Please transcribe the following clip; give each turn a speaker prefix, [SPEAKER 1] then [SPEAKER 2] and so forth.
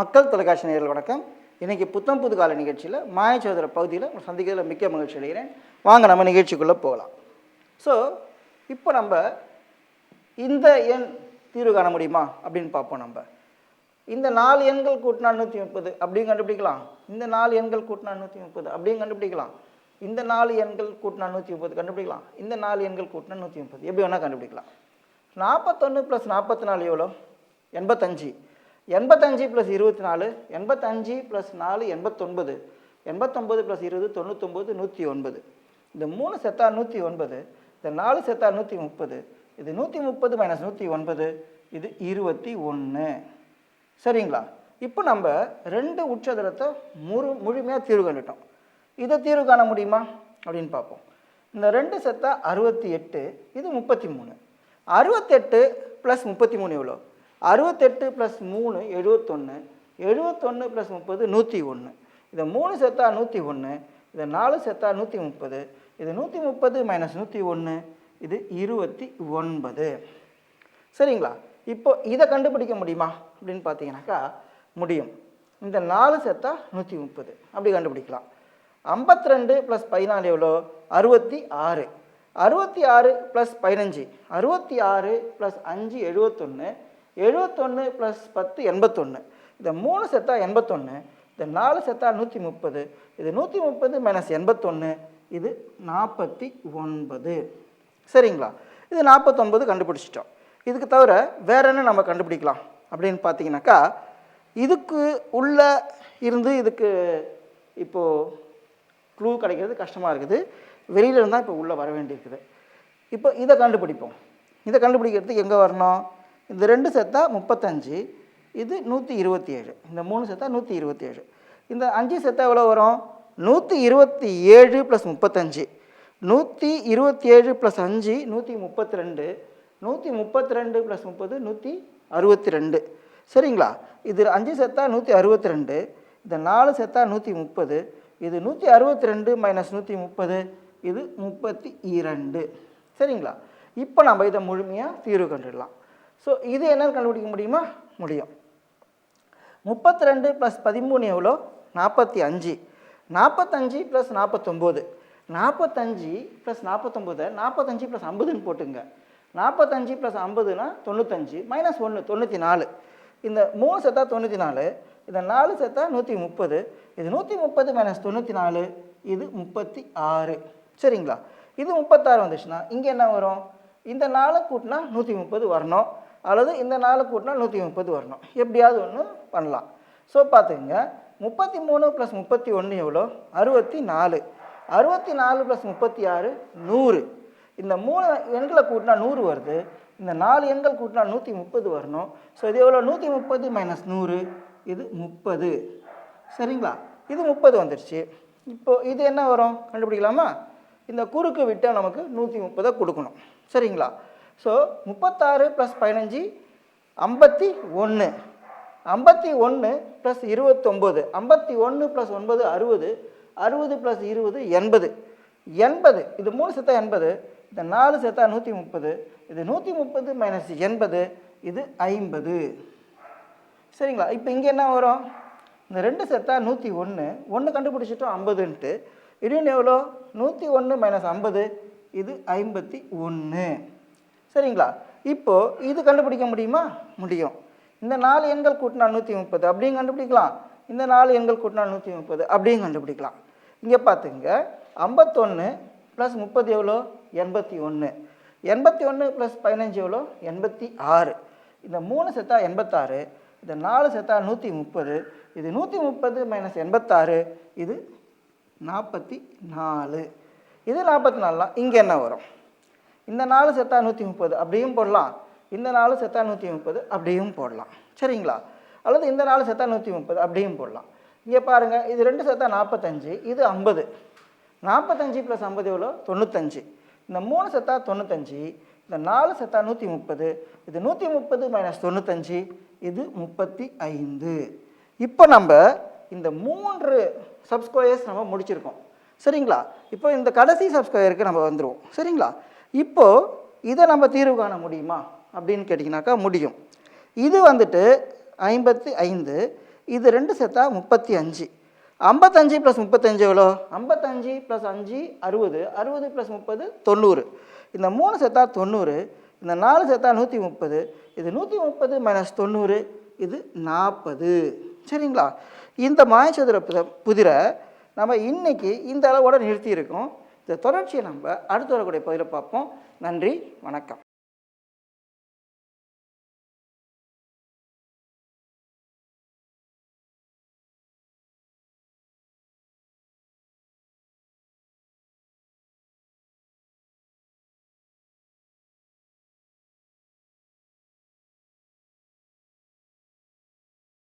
[SPEAKER 1] மக்கள் தொலைக்காட்சி நேயர்கள் வணக்கம். இன்றைக்கி புத்தம் புது கால நிகழ்ச்சியில் மாயச்சோதர பகுதியில் சந்திக்கிறதுல மிக்க மகிழ்ச்சி அடைகிறேன். வாங்க நம்ம நிகழ்ச்சிக்குள்ளே போகலாம். ஸோ இப்போ நம்ம இந்த எண் தீர்வு காண முடியுமா அப்படின்னு பார்ப்போம் நம்ம. இந்த நாலு எண்கள் கூட்டினா நூற்றி முப்பது அப்படின்னு கண்டுபிடிக்கலாம். இந்த நாலு எண்கள் கூட்டினா நூற்றி முப்பது அப்படின்னு கண்டுபிடிக்கலாம். இந்த நாலு எண்கள் கூட்டினா நூற்றி முப்பது கண்டுபிடிக்கலாம். இந்த நாலு எண்கள் கூட்டினா நூற்றி முப்பது எப்படி வேணால் கண்டுபிடிக்கலாம். நாற்பத்தொன்று ப்ளஸ் நாற்பத்தி நாலு எவ்வளோ? எண்பத்தஞ்சு. எண்பத்தஞ்சு ப்ளஸ் இருபத்தி நாலு எண்பத்தஞ்சு ப்ளஸ் நாலு எண்பத்தொன்பது. எண்பத்தொம்பது ப்ளஸ் இருபது தொண்ணூத்தொம்பது நூற்றி ஒன்பது இந்த மூணு செத்தா நூற்றி ஒன்பது இந்த நாலு செத்தா நூற்றி முப்பது இது நூற்றி முப்பது மைனஸ் நூற்றி ஒன்பது இது இருபத்தி ஒன்று சரிங்களா? இப்போ நம்ம ரெண்டு உச்சதரத்தை முழு முழுமையாக தீர்வு கண்டுட்டோம். இதை தீர்வு காண முடியுமா? அப்படின்னு பார்ப்போம். இந்த ரெண்டு செத்தா அறுபத்தி எட்டு இது முப்பத்தி மூணு அறுபத்தெட்டு ப்ளஸ் முப்பத்தி மூணு எவ்வளோ அறுபத்தெட்டு ப்ளஸ் மூணு எழுபத்தொன்று எழுபத்தொன்று ப்ளஸ் முப்பது நூற்றி ஒன்று இதை மூணு செத்தா நூற்றி ஒன்று இதை நாலு செத்தா நூற்றி முப்பது இது நூற்றி முப்பது மைனஸ் நூற்றி ஒன்று இது இருபத்தி ஒன்பது சரிங்களா? இப்போ இதை கண்டுபிடிக்க முடியுமா? அப்படின்னு பார்த்தீங்கன்னாக்கா முடியும். இந்த நாலு செத்தா நூற்றி முப்பது அப்படி கண்டுபிடிக்கலாம். ஐம்பத்தி ரெண்டு ப்ளஸ் பதினாலு எவ்வளோ? அறுபத்தி ஆறு அறுபத்தி ஆறு ப்ளஸ் பதினஞ்சு. அறுபத்தி ஆறு ப்ளஸ் அஞ்சு எழுபத்தொன்று எழுபத்தொன்று ப்ளஸ் பத்து எண்பத்தொன்று இந்த மூணு செத்தா எண்பத்தொன்று இந்த நாலு செத்தா நூற்றி முப்பது இது நூற்றி முப்பது மைனஸ் எண்பத்தொன்று இது நாற்பத்தி ஒன்பது. சரிங்களா? இது நாற்பத்தொன்பது கண்டுபிடிச்சிட்டோம். இதுக்கு தவிர வேற என்ன நம்ம கண்டுபிடிக்கலாம் அப்படின்னு பார்த்தீங்கன்னாக்கா இதுக்கு உள்ள இருந்து இதுக்கு இப்போது க்ளூ கிடைக்கிறது கஷ்டமாக இருக்குது. வெளியில இருந்தால் இப்போ உள்ளே வர வேண்டியிருக்குது. இப்போ இதை கண்டுபிடிப்போம். இதை கண்டுபிடிக்கிறதுக்கு எங்கே வரணும்? இந்த ரெண்டு செத்தா முப்பத்தஞ்சு இது நூற்றி இருபத்தி ஏழு இந்த மூணு செத்தா நூற்றி இருபத்தி ஏழு இந்த அஞ்சு செத்தா எவ்வளோ வரும்? நூற்றி இருபத்தி ஏழு ப்ளஸ் முப்பத்தஞ்சு. நூற்றி இருபத்தி ஏழு ப்ளஸ் அஞ்சு நூற்றி முப்பத்தி ரெண்டு. நூற்றி முப்பத்தி ரெண்டு ப்ளஸ் முப்பது நூற்றி அறுபத்தி ரெண்டு. சரிங்களா? இது அஞ்சு செத்தா நூற்றி அறுபத்தி ரெண்டு. இந்த நாலு செத்தா நூற்றி முப்பது. இது நூற்றி அறுபத்தி ரெண்டு மைனஸ் நூற்றி முப்பது. இது முப்பத்தி இரண்டு. சரிங்களா? இப்போ நம்ம இதை முழுமையாக தீர்வு கண்டுடலாம். ஸோ இது என்னன்னு கண்டுபிடிக்க முடியுமா? முடியும். முப்பத்தி ரெண்டு ப்ளஸ் பதிமூணு எவ்வளோ? நாற்பத்தி அஞ்சு. நாற்பத்தஞ்சு ப்ளஸ் நாற்பத்தொம்போது நாற்பத்தஞ்சு ப்ளஸ் நாற்பத்தொம்போதை நாற்பத்தஞ்சு ப்ளஸ் ஐம்பதுன்னு போட்டுங்க. நாற்பத்தஞ்சு ப்ளஸ் ஐம்பதுனா தொண்ணூத்தஞ்சு மைனஸ் ஒன்று தொண்ணூற்றி நாலு இந்த மூணு செத்தா தொண்ணூற்றி நாலு இந்த நாலு செத்தா நூற்றி முப்பது இது நூற்றி முப்பது மைனஸ் தொண்ணூற்றி நாலு இது முப்பத்தி ஆறு. சரிங்களா? இது முப்பத்தாறு வந்துச்சுன்னா இங்கே என்ன வரும்? இந்த நாளை கூட்டினா நூற்றி முப்பது வரணும். அல்லது இந்த நாலு கூட்டினா நூற்றி முப்பது வரணும். எப்படியாவது ஒன்று பண்ணலாம். ஸோ பார்த்துக்கங்க. முப்பத்தி மூணு ப்ளஸ் முப்பத்தி ஒன்று எவ்வளோ? அறுபத்தி நாலு அறுபத்தி நாலு ப்ளஸ் முப்பத்தி ஆறு நூறு. இந்த மூணு எண்களை கூட்டினா நூறு வருது. இந்த நாலு எண்கள் கூட்டினா நூற்றி முப்பது வரணும். ஸோ இது எவ்வளோ? நூற்றி முப்பது மைனஸ் நூறு. இது முப்பது. சரிங்களா? இது முப்பது வந்துடுச்சு இப்போது இது என்ன வரும்? கண்டுபிடிக்கலாமா? இந்த குறுக்கு விட்டால் நமக்கு நூற்றி முப்பதை கொடுக்கணும். சரிங்களா? ஸோ முப்பத்தாறு ப்ளஸ் பதினஞ்சு ஐம்பத்தி ஒன்று ஐம்பத்தி ஒன்று ப்ளஸ் இருபத்தொம்போது. ஐம்பத்தி ஒன்று ப்ளஸ் ஒன்பது அறுபது. அறுபது ப்ளஸ் இருபது எண்பது. எண்பது இது மூணு செத்தா எண்பது. இந்த நாலு செத்தா நூற்றி முப்பது. இது நூற்றி முப்பது மைனஸ் எண்பது இது ஐம்பது. சரிங்களா? இப்போ இங்கே என்ன வரும்? இந்த ரெண்டு செத்தா நூற்றி ஒன்று ஒன்று கண்டுபிடிச்சிட்டோம் ஐம்பதுன்ட்டு. இன்னும் எவ்வளோ? நூற்றி ஒன்று மைனஸ் ஐம்பது இது ஐம்பத்தி ஒன்று சரிங்களா? இப்போது இது கண்டுபிடிக்க முடியுமா? முடியும். இந்த நாலு எண்கள் கூட்டினா நூற்றி முப்பது அப்படியும் கண்டுபிடிக்கலாம். இந்த நாலு எண்கள் கூட்டினா நூற்றி முப்பது அப்படியும் கண்டுபிடிக்கலாம். இங்கே பார்த்துங்க ஐம்பத்தொன்று ப்ளஸ் முப்பது எவ்வளோ? எண்பத்தி ஒன்று எண்பத்தி ஒன்று ப்ளஸ் பதினஞ்சு எவ்வளோ? எண்பத்தி ஆறு. இந்த மூணு செத்தா எண்பத்தாறு இந்த நாலு செத்தா நூற்றி முப்பது இது நூற்றி முப்பது மைனஸ் எண்பத்தாறு இது நாற்பத்தி நாலு. இது நாற்பத்தி நாலுலாம் இங்கே என்ன வரும்? இந்த நாலு செத்தா நூற்றி முப்பது அப்படியும் போடலாம். இந்த நாலு செத்தா நூற்றி முப்பது அப்படியும் போடலாம். சரிங்களா? அல்லது இந்த நாலு செத்தா நூற்றி முப்பது அப்படியும் போடலாம். இங்கே பாருங்கள் இது ரெண்டு செத்தா நாற்பத்தஞ்சு இது ஐம்பது. நாற்பத்தஞ்சு ப்ளஸ் ஐம்பது எவ்வளோ தொண்ணூத்தஞ்சு. இந்த மூணு செத்தா தொண்ணூத்தஞ்சு இந்த நாலு செத்தா நூற்றி முப்பது இது நூற்றி முப்பது மைனஸ் தொண்ணூத்தஞ்சு இது முப்பத்தி ஐந்து. இப்போ நம்ம இந்த மூன்று சப்ஸ்கொயர்ஸ் நம்ம முடிச்சிருக்கோம். சரிங்களா? இப்போ இந்த கடைசி சப்ஸ்கொயருக்கு நம்ம வந்துடுவோம் சரிங்களா? இப்போது இதை நம்ம தீர்வு காண முடியுமா? அப்படின்னு கேட்டிங்கனாக்கா முடியும். இது வந்துட்டு ஐம்பத்தி ஐந்து இது ரெண்டு சேர்த்தா முப்பத்தி அஞ்சு. ஐம்பத்தஞ்சு ப்ளஸ் முப்பத்தஞ்சு எவ்வளோ? ஐம்பத்தஞ்சு ப்ளஸ் அஞ்சு அறுபது. அறுபது ப்ளஸ் முப்பது தொண்ணூறு. இந்த மூணு சேர்த்தா தொண்ணூறு இந்த நாலு சேர்த்தா நூற்றி முப்பது இது நூற்றி முப்பது மைனஸ் தொண்ணூறு இது நாற்பது. சரிங்களா? இந்த மாயச்சதுர புத- புதிரை நம்ம இன்னைக்கு இந்த அளவோட நிறுத்தியிருக்கோம். இந்த தொடர்ச்சியை நம்ம அடுத்து வரக்கூடிய பகுதியில் பார்ப்போம். நன்றி வணக்கம்.